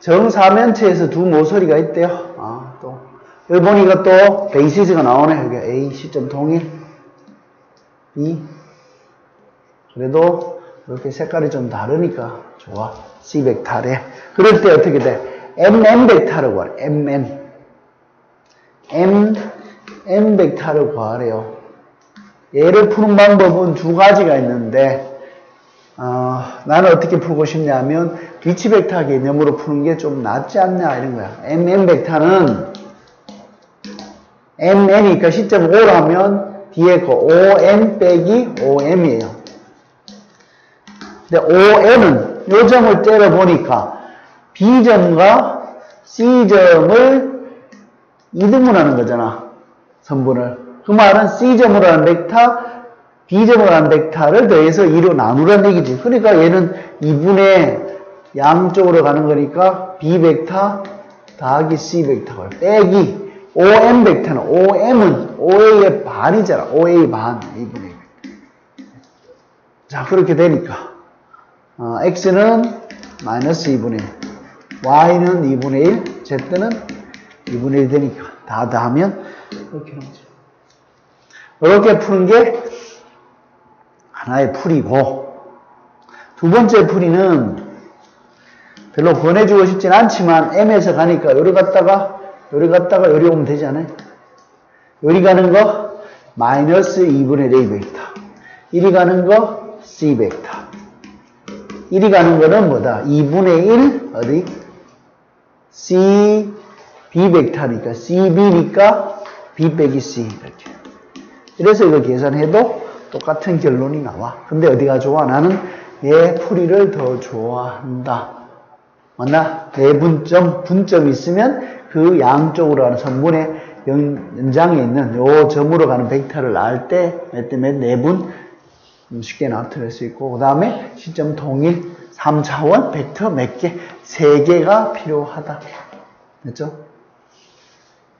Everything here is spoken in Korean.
정사면체에서 두 모서리가 있대요. 아, 또. 여기 보니까 또 베이시스가 나오네. 여기 A 시점 동일. B. 그래도 이렇게 색깔이 좀 다르니까 좋아. C 벡터래. 그럴 때 어떻게 돼? MN 벡터를 구하래. MN. M, M 벡터를 구하래요. 얘를 푸는 방법은 두 가지가 있는데, 어, 나는 어떻게 풀고 싶냐면, 위치 벡터 개념으로 푸는 게 좀 낫지 않냐, 이런 거야. MN 벡터는, MN이니까 시점 5라면, 뒤에 거 OM 빼기 OM이에요. 근데 OM은 요점을 때려 보니까, B점과 C점을 이등분하는 거잖아. 선분을. 그 말은 C점으로 하는 벡터, 하는 벡터를 더해서 2로 나누라는 얘기지. 그러니까 얘는 2분의 양쪽으로 가는 거니까 B 벡터 더하기 C 벡터가 빼기 OM 벡터는 OM은 OA의 반이잖아. OA 반 2분의 1. 자 그렇게 되니까 어, X는 마이너스 2분의 1 Y는 2분의 1 Z는 2분의 1 되니까 다 더하면 이렇게 나오죠. 이렇게 푸는 게 하나의 풀이고 두 번째 풀이는 별로 보내주고 싶진 않지만 M에서 가니까 요리 갔다가 요리 갔다가 요리 오면 되지 않아요? 요리 가는 거 마이너스 2분의 A 벡터 1이 가는 거 C 벡터 1이 가는 거는 뭐다? 2분의 1 어디? C B 벡터니까 CB니까 B 빼기 C 이렇게 이래서 이걸 계산해도 똑같은 결론이 나와. 근데 어디가 좋아? 나는 얘 풀이를 더 좋아한다. 맞나? 대분점, 분점이 있으면 그 양쪽으로 가는 선분의 연, 장에 있는 요 점으로 가는 벡터를 알 때, 몇 때문에 네분 쉽게 나타낼 수 있고, 그 다음에 시점 동일 3차원 벡터 몇 개? 3개가 필요하다. 됐죠?